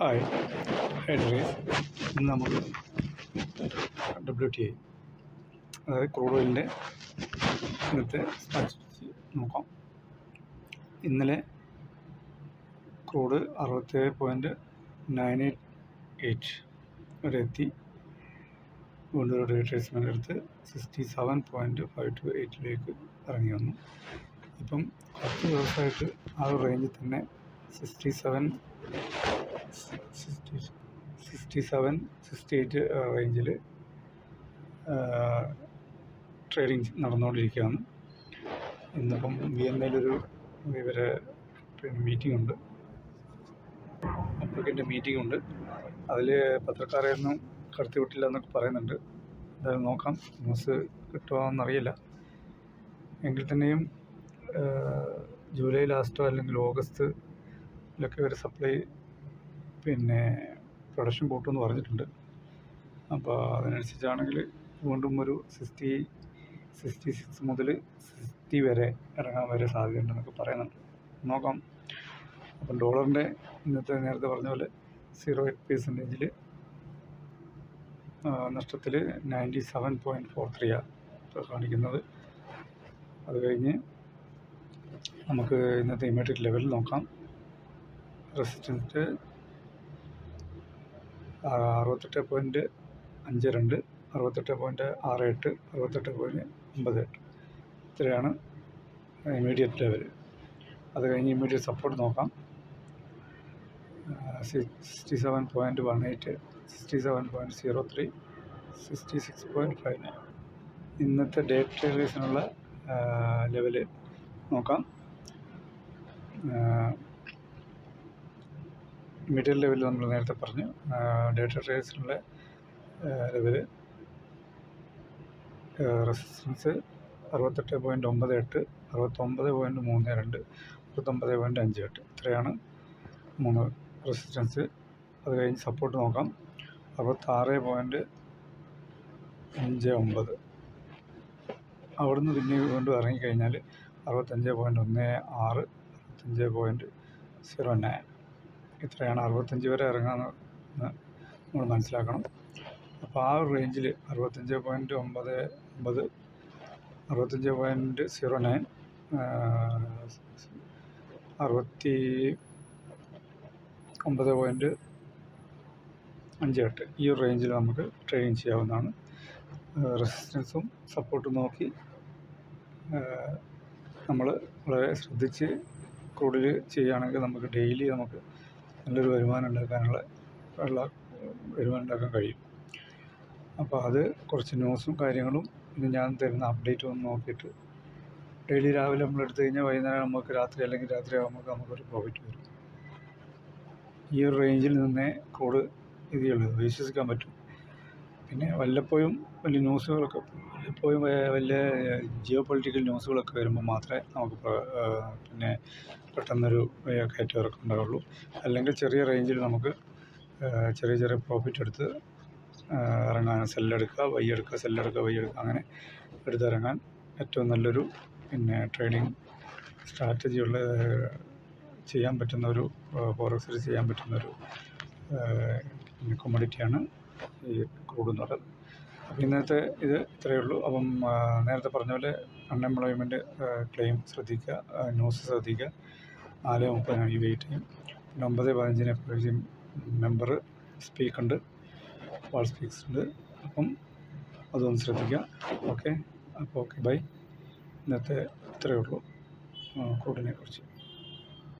Hi ഹൈഡ്രേസ് ഇന്ന് നമുക്ക് ഡബ്ല്യു ടി ഐ അതായത് ക്രൂഡ് ഓയിലിന്റെ ഇന്നത്തെ നോക്കാം. ഇന്നലെ ക്രൂഡ് അറുപത്തേഴ് പോയിന്റ് നയൻ എയ്റ്റ് എയ്റ്റ് വരെ എത്തി. വീണ്ടും ഒരു റീട്രേസ്മെന്റ് എടുത്ത് sixty seven point five two എയ്റ്റിലേക്ക് ഇറങ്ങി വന്നു. ഇപ്പം കുറച്ച് ദിവസമായിട്ട് ആ ഒരു റേഞ്ചിൽ തന്നെ sixty seven sixty sixty seven sixty eight റേഞ്ചിൽ ട്രേഡിങ് നടന്നുകൊണ്ടിരിക്കുകയാണ്. ഇന്നിപ്പം വി എം എയിലൊരു ഇവരെ മീറ്റിംഗ് ഉണ്ട്. അപ്പോഴേക്കിന്റെ മീറ്റിംഗ് ഉണ്ട്. അതിൽ പത്രക്കാരെയൊന്നും കടത്തി വിട്ടില്ല എന്നൊക്കെ പറയുന്നുണ്ട്. എന്തായാലും നോക്കാം ന്യൂസ് കിട്ടുമോയെന്നറിയില്ല എങ്കിൽ തന്നെയും ജൂലൈ ലാസ്റ്റോ അല്ലെങ്കിൽ ഓഗസ്റ്റിലൊക്കെ ഒരു സപ്ലൈ പിന്നെ പ്രൊഡക്ഷൻ കൂട്ടുമെന്ന് പറഞ്ഞിട്ടുണ്ട്. അപ്പോൾ അതിനനുസരിച്ചാണെങ്കിൽ വീണ്ടും ഒരു സിക്സ്റ്റി സിക്സ്റ്റി സിക്സ് മുതൽ സിക്സ്റ്റി വരെ ഇറങ്ങാൻ വരെ സാധ്യതയുണ്ടെന്നൊക്കെ പറയുന്നുണ്ട്. നോക്കാം. അപ്പം ഡോളറിന്റെ ഇന്നത്തെ നേരത്തെ പറഞ്ഞ പോലെ സീറോ എയ്റ്റ് പെർസെന്റേജിൽ നഷ്ടത്തിൽ നയന്റി സെവൻ പോയിന്റ് ഫോർ ത്രീയാണ് കാണിക്കുന്നത്. അത് കഴിഞ്ഞ് നമുക്ക് ഇന്നത്തെ ഇമേറ്റിക് ലെവൽ നോക്കാം. റെസിസ്റ്റൻസ് അറുപത്തെട്ട് പോയിന്റ് അഞ്ച് രണ്ട് അറുപത്തെട്ട് പോയിന്റ് ആറ് എട്ട് അറുപത്തെട്ട് പോയിന്റ് ഒമ്പത് എട്ട്. ഇത്രയാണ് ഇമ്മീഡിയറ്റ് ലെവൽ അത് കഴിഞ്ഞ് ഇമ്മീഡിയറ്റ് സപ്പോർട്ട് നോക്കാം. Sixty seven point one eight sixty seven point zero three sixty six point five nine ഇന്നത്തെ ഡേ ട്രേഡേഴ്സിനുള്ള ലെവൽ നോക്കാം. മിഡിൽ ലെവലിൽ നമ്മൾ നേരത്തെ പറഞ്ഞു. ഡേറ്റ ട്രേസിലുള്ള ലെവൽ റെസിസ്റ്റൻസ് അറുപത്തെട്ട് പോയിന്റ് ഒമ്പത് എട്ട് അറുപത്തൊമ്പത് പോയിന്റ് മൂന്ന് രണ്ട് അറുപത്തൊമ്പത് പോയിന്റ് അഞ്ച് എട്ട്. ഇത്രയാണ് മൂന്ന് റെസിസ്റ്റൻസ് അത് കഴിഞ്ഞ് സപ്പോർട്ട് നോക്കാം. അറുപത്താറ് പോയിന്റ് അഞ്ച് ഒമ്പത്. അവിടുന്ന് പിന്നെ വീണ്ടും ഇറങ്ങിക്കഴിഞ്ഞാൽ അറുപത്തഞ്ച് പോയിന്റ് ഒന്ന് ആറ് അറുപത്തഞ്ച് പോയിന്റ് സീറോ നയൻ ഇത്രയാണ്. അറുപത്തഞ്ച് വരെ ഇറങ്ങാമെന്ന് നമ്മൾ മനസ്സിലാക്കണം. അപ്പോൾ ആ ഒരു റേഞ്ചിൽ അറുപത്തഞ്ച് പോയിന്റ് ഒമ്പത് ഒമ്പത് അറുപത്തഞ്ച് പോയിന്റ് സീറോ നയൻ അറുപത്തി ഒമ്പത് പോയിന്റ് അഞ്ച് എട്ട് ഈ ഒരു റേഞ്ചിൽ നമുക്ക് ട്രെയിൻ ചെയ്യാവുന്നതാണ്. റെസിസ്റ്റൻസും സപ്പോർട്ടും നോക്കി നമ്മൾ വളരെ ശ്രദ്ധിച്ച് കൂടുതൽ ചെയ്യുകയാണെങ്കിൽ നമുക്ക് ഡെയിലി നമുക്ക് നല്ലൊരു വരുമാനം ഉണ്ടാക്കാനുള്ള ഉള്ള വരുമാനം ഉണ്ടാക്കാൻ കഴിയും. അപ്പോൾ അത് കുറച്ച് ന്യൂസും കാര്യങ്ങളും ഇന്ന് ഞാൻ തരുന്ന അപ്ഡേറ്റും ഒന്ന് നോക്കിയിട്ട് ഡെയിലി രാവിലെ നമ്മൾ എടുത്തു കഴിഞ്ഞാൽ വൈകുന്നേരം നമുക്ക് രാത്രി അല്ലെങ്കിൽ രാത്രി ആകുമ്പോൾ നമുക്കൊരു പ്രോഫിറ്റ് വരും. ഈ ഒരു റേഞ്ചിൽ നിന്നേ ക്രൂഡ് ഇതിയുള്ളൂ വിശ്വസിക്കാൻ പറ്റും. പിന്നെ വല്ലപ്പോഴും വലിയ ന്യൂസുകളൊക്കെ വല്ലപ്പോഴും വലിയ ജിയോ പൊളിറ്റിക്കൽ ന്യൂസുകളൊക്കെ വരുമ്പോൾ മാത്രമേ നമുക്ക് പിന്നെ പെട്ടെന്നൊരു കയറ്റം ഇറക്കം ഉണ്ടാവുള്ളൂ. അല്ലെങ്കിൽ ചെറിയ റേഞ്ചിൽ നമുക്ക് ചെറിയ ചെറിയ പ്രോഫിറ്റ് എടുത്ത് ഇറങ്ങാൻ സെല്ലെടുക്കുക വൈ എടുക്കുക സെല്ലെടുക്കുക എടുക്കുക അങ്ങനെ എടുത്തിറങ്ങാൻ ഏറ്റവും നല്ലൊരു പിന്നെ ട്രേഡിങ് സ്ട്രാറ്റജി ഉള്ള ചെയ്യാൻ പറ്റുന്ന ഒരു ഫോറക്സിൽ ചെയ്യാൻ പറ്റുന്ന ഒരു കൊമഡിറ്റിയാണ് ഈ കൂടുന്നത്. അപ്പം ഇന്നത്തെ ഇത് ഇത്രയേ ഉള്ളൂ. അപ്പം നേരത്തെ പറഞ്ഞ പോലെ അൺഎംപ്ലോയ്മെന്റ് ക്ലെയിം ശ്രദ്ധിക്കുക ന്യൂസ് ശ്രദ്ധിക്കുക. നാല് മുപ്പതിനാണ് ഈ വെയിറ്റ്. ചെയ്യും പിന്നെ ഒമ്പത് പതിനഞ്ചിന് എപ്പോഴും മെമ്പർ സ്പീക്കുണ്ട്. വാൾ സ്പീക്സ് ഉണ്ട് അപ്പം അതൊന്ന് ശ്രദ്ധിക്കുക. ഓക്കെ? അപ്പോൾ ഓക്കെ ബൈ. ഇന്നത്തെ ഇത്രയേ ഉള്ളൂ. കൂടിനെ കുറിച്ച്.